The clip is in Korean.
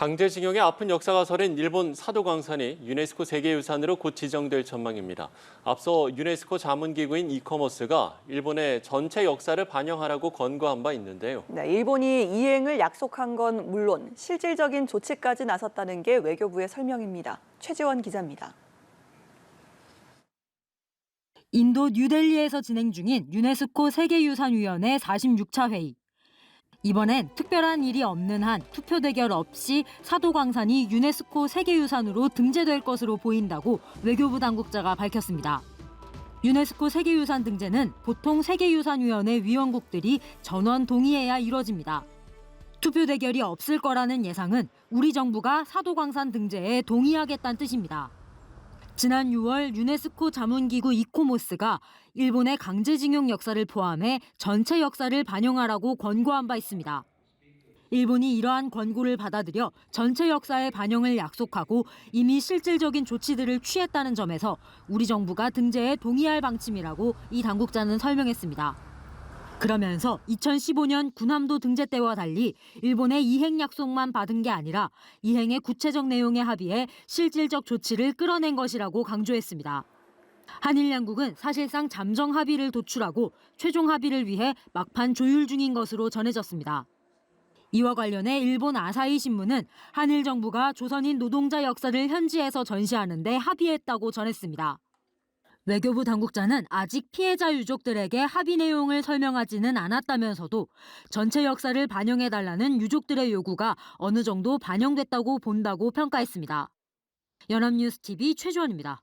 강제징용의 아픈 역사가 서린 일본 사도광산이 유네스코 세계유산으로 곧 지정될 전망입니다. 앞서 유네스코 자문기구인 이커머스가 일본의 전체 역사를 반영하라고 권고한 바 있는데요. 네, 일본이 이행을 약속한 건 물론 실질적인 조치까지 나섰다는 게 외교부의 설명입니다. 최지원 기자입니다. 인도 뉴델리에서 진행 중인 유네스코 세계유산위원회 46차 회의. 이번엔 특별한 일이 없는 한 투표 대결 없이 사도광산이 유네스코 세계유산으로 등재될 것으로 보인다고 외교부 당국자가 밝혔습니다. 유네스코 세계유산 등재는 보통 세계유산위원회 위원국들이 전원 동의해야 이뤄집니다. 투표 대결이 없을 거라는 예상은 우리 정부가 사도광산 등재에 동의하겠다는 뜻입니다. 지난 6월 유네스코 자문기구 이코모스가 일본의 강제징용 역사를 포함해 전체 역사를 반영하라고 권고한 바 있습니다. 일본이 이러한 권고를 받아들여 전체 역사의 반영을 약속하고 이미 실질적인 조치들을 취했다는 점에서 우리 정부가 등재에 동의할 방침이라고 이 당국자는 설명했습니다. 그러면서 2015년 군함도 등재 때와 달리 일본의 이행 약속만 받은 게 아니라 이행의 구체적 내용에 합의해 실질적 조치를 끌어낸 것이라고 강조했습니다. 한일 양국은 사실상 잠정 합의를 도출하고 최종 합의를 위해 막판 조율 중인 것으로 전해졌습니다. 이와 관련해 일본 아사히 신문은 한일 정부가 조선인 노동자 역사를 현지에서 전시하는데 합의했다고 전했습니다. 외교부 당국자는 아직 피해자 유족들에게 합의 내용을 설명하지는 않았다면서도 전체 역사를 반영해달라는 유족들의 요구가 어느 정도 반영됐다고 본다고 평가했습니다. 연합뉴스 TV 최주원입니다.